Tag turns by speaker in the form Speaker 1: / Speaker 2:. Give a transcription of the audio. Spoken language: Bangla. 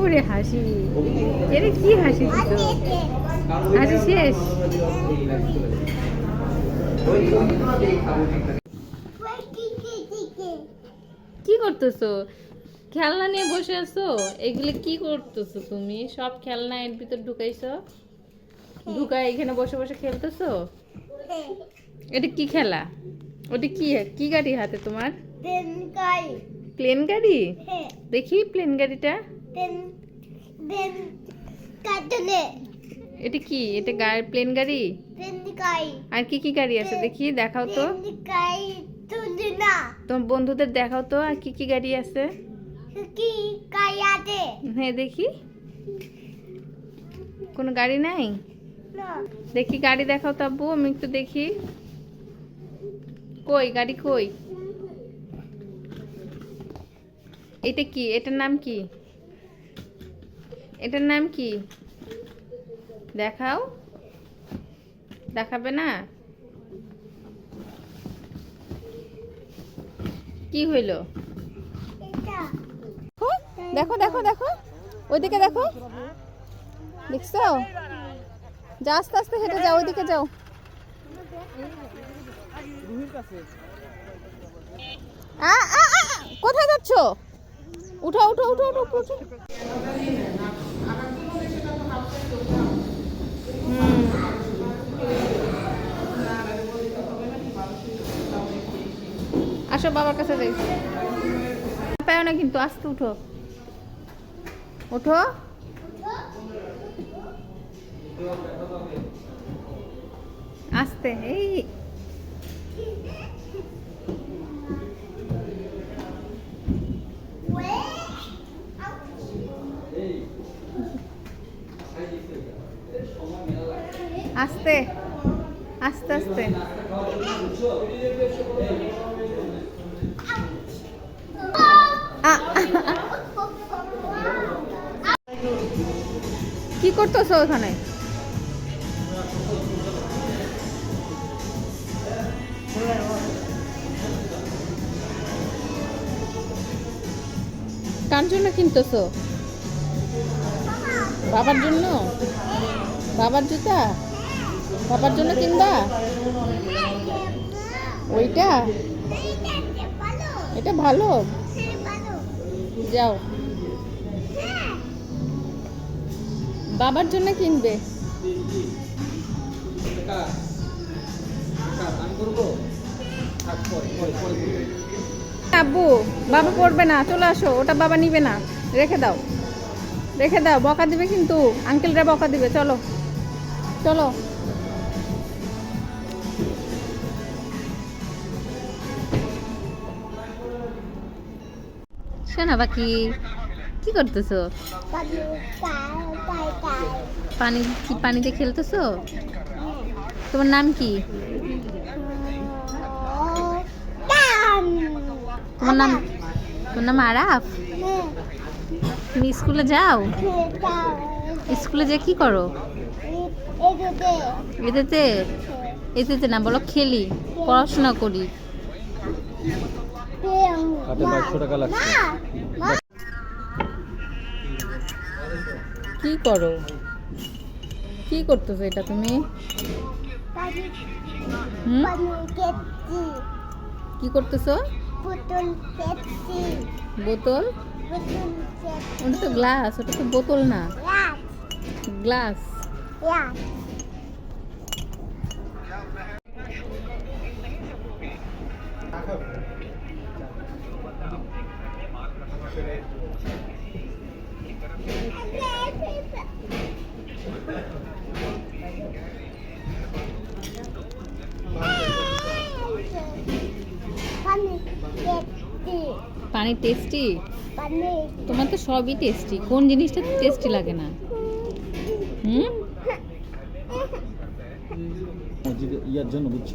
Speaker 1: ওরে হাসি। এর কি হাসি দিত হাসি শেষ। কি করতেছো? খেলনা নিয়ে বসে আছো? এগুলো কি করতেছো তুমি? সব খেলনা এর ভিতর ঢুকাইছো? ঢুকাই এখানে বসে বসে খেলতেছো? এটা কি খেলা? ওটা কি? কি গাড়ি হাতে তোমার? প্লেন গাড়ি? দেখি প্লেন গাড়িটা। এটা কি? এটা গাড়ি? প্লেন গাড়ি। আর কি কি গাড়ি আছে? দেখি দেখাও তো। তোমার বন্ধুদের দেখাও তো আর কি কি গাড়ি আছে? হ্যাঁ দেখি। কোনো গাড়ি নাই? দেখি গাড়ি দেখাও তো আব্বু আমি একটু দেখি। কই গাড়ি কই? এটা কি? এটার নাম কি? এটার নাম কি? দেখাও। দেখাবে না? কি হইল? দেখো দেখো দেখো। ওইদিকে দেখো। দেখছ? যা আস্তে আস্তে হেঁটে যাও, ওইদিকে যাও। কোথায় যাচ্ছ? উঠো উঠো উঠো উঠো উঠো। আসো, বাবার কাছে যাই। পাও না কিন্তু আস্তে উঠো। ওঠো আস্তে, এই। আস্তে আস্তে আস্তে। কি করতেছো ওখানে? কার জন্য কিনতেছো? বাবার জন্য? বাবার জুতা? বাবার জন্য কিনবা? ওইটা? এটা ভালো। যাও। বাবার জন্য কিনবে। আব্বু, বাবা পড়বে না, চলে আসো। ওটা বাবা নিবে না। রেখে দাও। রেখে দাও। বকা দিবে কিন্তু। আঙ্কেলরা বকা দিবে। চলো। চলো। শোনা বাকি কি করতেছো? পানি কি পানিতে খেলতেছো? তোমার নাম কি? তোমার নাম তোমার নাম আরাফ? তুমি স্কুলে যাও? স্কুলে যে কি করো? এতেতে এতেতে না, বলো খেলি, পড়াশোনা করি।
Speaker 2: হাতে বাইশশো টাকা লাগছে
Speaker 1: কি করো? কি করতেছো এটা তুমি? হুম? কি করতেছো? বোতল ওটা তো গ্লাস ওটা তো বোতল না। গ্লাস। পানি টেস্টি তোমার তো সবই টেস্টি কোন জিনিসটা টেস্টি লাগে না? হুম?
Speaker 2: ইয়ার জন্য বুঝছ।